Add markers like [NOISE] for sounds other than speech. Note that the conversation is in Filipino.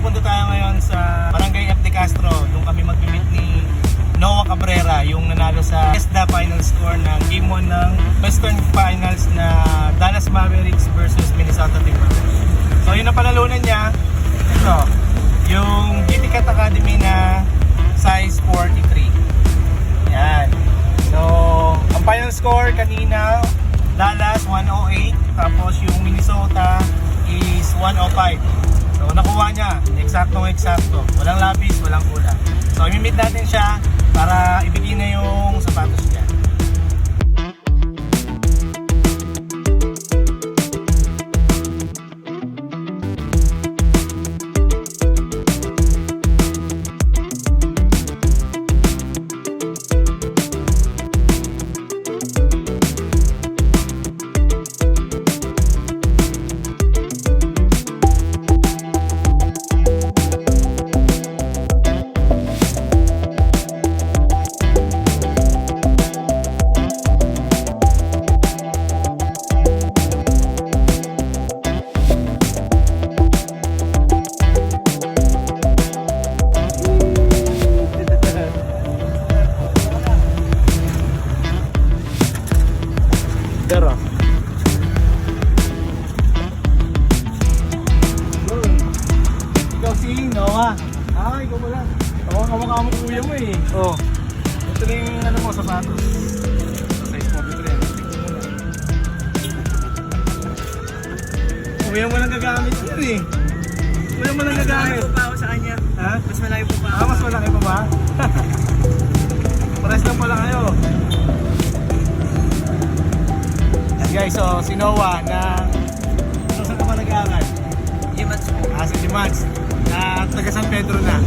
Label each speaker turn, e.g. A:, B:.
A: pupunta tayo ngayon sa Barangay F. De Castro. Doon kami mag-meet ni Noah Cabrera, yung nanalo sa ESDA final score ng Game 1 ng Western Finals na Dallas Mavericks versus Minnesota Timberwolves. So yun ang panalunan niya. Ito, yung GT Academy na size 43. Yan. So, ang final score kanina, Dallas 108, tapos yung Minnesota is 105. Nakuha niya, eksaktong eksakto. Walang labis, walang kulang. So, i-meet natin siya para ibigay na yung Pero, ikaw si Noah. Ah, ikaw pala. Oo, kamukha mo kuya mo eh. Oo. Ito na yung ano mo, sapatos. Sa size mo, rin. Kuya mo lang gagamit yun eh. Kuya mo lang gagamit.
B: pa ako sa kanya.
A: Ha?
B: Mas malayo po pa
A: Ah, mas malaki pa ba? [LAUGHS] Pares lang pala kayo. Guys, so si Noah na ano saan ka ba nag-aaral?
B: Limats po.
A: Ah, si Dimans na taga San Pedro na.